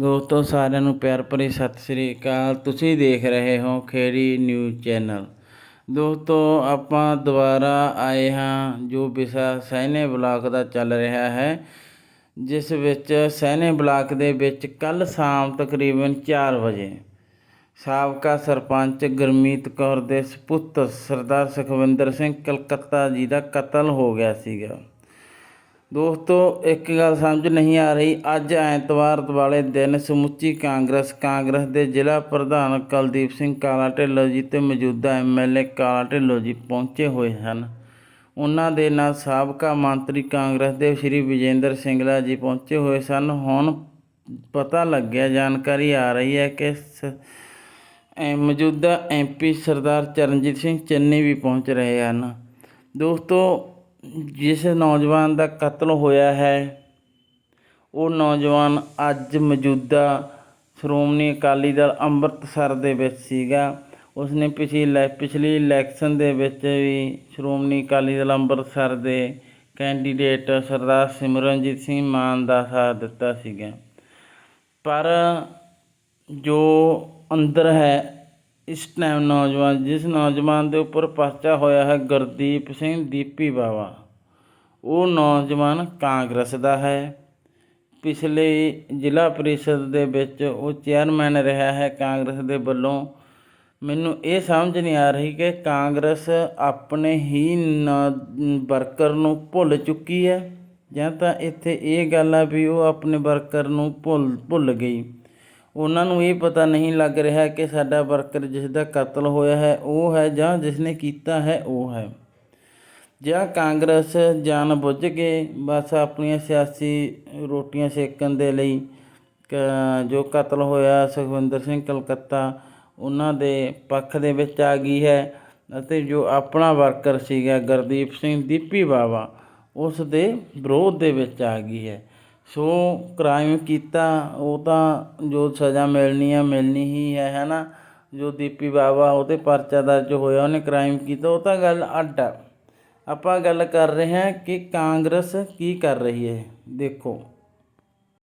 ਦੋਸਤੋ, ਸਾਰਿਆਂ ਨੂੰ ਪਿਆਰ ਭਰੀ ਸਤਿ ਸ੍ਰੀ ਅਕਾਲ। ਤੁਸੀਂ ਦੇਖ ਰਹੇ ਹੋ ਖੇੜੀ ਨਿਊਜ਼ ਚੈਨਲ। ਦੋਸਤੋ, ਆਪਾਂ ਦੁਬਾਰਾ ਆਏ ਹਾਂ ਜੋ ਵਿਸ਼ਾ ਸੈਨੇ ਬਲਾਕ ਦਾ ਚੱਲ ਰਿਹਾ ਹੈ, ਜਿਸ ਵਿੱਚ ਸੈਨੇ ਬਲਾਕ ਦੇ ਵਿੱਚ ਕੱਲ ਸ਼ਾਮ ਤਕਰੀਬਨ 4 ਵਜੇ ਸਾਬਕਾ ਸਰਪੰਚ ਗੁਰਮੀਤ ਕੌਰ ਦੇ ਸੁਪੁੱਤਰ ਸਰਦਾਰ ਸੁਖਵਿੰਦਰ ਸਿੰਘ ਕਲਕੱਤਾ ਜੀ ਦਾ ਕਤਲ ਹੋ ਗਿਆ ਸੀਗਾ। ਦੋਸਤੋ, ਇੱਕ ਗੱਲ ਸਮਝ ਨਹੀਂ ਆ ਰਹੀ। ਅੱਜ ਐਤਵਾਰ ਵਾਲੇ ਦਿਨ ਸਮੁੱਚੀ ਕਾਂਗਰਸ ਕਾਂਗਰਸ ਦੇ ਜ਼ਿਲ੍ਹਾ ਪ੍ਰਧਾਨ ਕੁਲਦੀਪ ਸਿੰਘ ਕਾਲਾ ਢਿੱਲੋਂ ਜੀ ਤੇ ਮੌਜੂਦਾ ਐਮਐਲਏ ਕਾਲਾ ਢਿੱਲੋਂ ਜੀ ਪਹੁੰਚੇ ਹੋਏ ਹਨ। ਉਹਨਾਂ ਦੇ ਨਾਲ ਸਾਬਕਾ ਮੰਤਰੀ ਕਾਂਗਰਸ ਦੇ ਸ਼੍ਰੀ ਵਿਜੇਂਦਰ ਸਿੰਗਲਾ ਜੀ ਪਹੁੰਚੇ ਹੋਏ ਸਨ। ਹੁਣ ਪਤਾ ਲੱਗਿਆ, ਜਾਣਕਾਰੀ ਆ ਰਹੀ ਹੈ ਕਿ ਸ- ਐ ਮੌਜੂਦਾ ਐਮਪੀ ਸਰਦਾਰ ਚਰਨਜੀਤ ਸਿੰਘ ਚੰਨੀ ਵੀ ਪਹੁੰਚ ਰਹੇ ਹਨ। ਦੋਸਤੋ ਜਿਸ ਨੌਜਵਾਨ ਦਾ ਕਤਲ ਹੋਇਆ ਹੈ, ਉਹ ਨੌਜਵਾਨ ਅੱਜ ਮੌਜੂਦਾ ਸ਼੍ਰੋਮਣੀ ਅਕਾਲੀ ਦਲ ਅੰਮ੍ਰਿਤਸਰ ਦੇ ਵਿੱਚ ਸੀਗਾ। ਉਸਨੇ ਪਿਛਲੀ ਇਲੈ ਪਿਛਲੀ ਇਲੈਕਸ਼ਨ ਦੇ ਵਿੱਚ ਵੀ ਸ਼੍ਰੋਮਣੀ ਅਕਾਲੀ ਦਲ ਅੰਮ੍ਰਿਤਸਰ ਦੇ ਕੈਂਡੀਡੇਟ ਸਰਦਾਰ ਸਿਮਰਨਜੀਤ ਸਿੰਘ ਮਾਨ ਦਾ ਸਾਥ ਦਿੱਤਾ ਸੀਗਾ। ਪਰ ਜੋ ਅੰਦਰ ਹੈ ਇਸ ਟਾਈਮ ਨੌਜਵਾਨ, ਜਿਸ ਨੌਜਵਾਨ ਦੇ ਉੱਪਰ ਪਰਚਾ ਹੋਇਆ ਹੈ ਗੁਰਦੀਪ ਸਿੰਘ ਦੀਪੀ ਬਾਵਾ, ਉਹ ਨੌਜਵਾਨ ਕਾਂਗਰਸ ਦਾ ਹੈ। ਪਿਛਲੇ ਜ਼ਿਲ੍ਹਾ ਪਰਿਸ਼ਦ ਦੇ ਵਿੱਚ ਉਹ ਚੇਅਰਮੈਨ ਰਿਹਾ ਹੈ ਕਾਂਗਰਸ ਦੇ ਵੱਲੋਂ। ਮੈਨੂੰ ਇਹ ਸਮਝ ਨਹੀਂ ਆ ਰਹੀ ਕਿ ਕਾਂਗਰਸ ਆਪਣੇ ਹੀ ਨ- ਵਰਕਰ ਨੂੰ ਭੁੱਲ ਚੁੱਕੀ ਹੈ ਜਾਂ ਤਾਂ ਇੱਥੇ ਇਹ ਗੱਲ ਆ ਵੀ ਉਹ ਆਪਣੇ ਵਰਕਰ ਨੂੰ ਭੁੱਲ ਭੁੱਲ ਗਈ। ਉਹਨਾਂ ਨੂੰ ਇਹ ਪਤਾ ਨਹੀਂ ਲੱਗ ਰਿਹਾ ਕਿ ਸਾਡਾ ਵਰਕਰ ਜਿਸ ਦਾ ਕਤਲ ਹੋਇਆ ਹੈ, ਉਹ ਹੈ ਜਾਂ ਜਿਸ ਨੇ ਕੀਤਾ ਹੈ, ਉਹ ਹੈ। ਜਾਂ ਕਾਂਗਰਸ ਜਾਣ ਬੁੱਝ ਕੇ ਬਸ ਆਪਣੀਆਂ ਸਿਆਸੀ ਰੋਟੀਆਂ ਸੇਕਣ ਦੇ ਲਈ ਕ- ਜੋ ਕਤਲ ਹੋਇਆ ਸੁਖਵਿੰਦਰ ਸਿੰਘ ਕਲਕੱਤਾ, ਉਹਨਾਂ ਦੇ ਪੱਖ ਦੇ ਵਿੱਚ ਆ ਗਈ ਹੈ ਅਤੇ ਜੋ ਆਪਣਾ ਵਰਕਰ ਸੀਗਾ ਗੁਰਦੀਪ ਸਿੰਘ ਦੀਪੀ ਬਾਵਾ, ਉਸ ਦੇ ਵਿਰੋਧ ਦੇ ਵਿੱਚ ਆ ਗਈ ਹੈ। ਸੋ ਕ੍ਰਾਈਮ ਕੀਤਾ, ਉਹ ਤਾਂ ਜੋ ਸਜ਼ਾ ਮਿਲਣੀ ਆ, ਮਿਲਣੀ ਹੀ ਹੈ ਨਾ ਜੋ ਦੀਪੀ ਬਾਵਾ ਉਹਦੇ ਪਰਚਾ ਦਰਜ ਹੋਇਆ, ਉਹਨੇ ਕ੍ਰਾਈਮ ਕੀਤਾ, ਉਹ ਤਾਂ ਗੱਲ ਅੱਡ ਆ। ਆਪਾਂ ਗੱਲ ਕਰ ਰਹੇ ਹਾਂ ਕਿ ਕਾਂਗਰਸ ਕੀ ਕਰ ਰਹੀ ਹੈ, ਦੇਖੋ।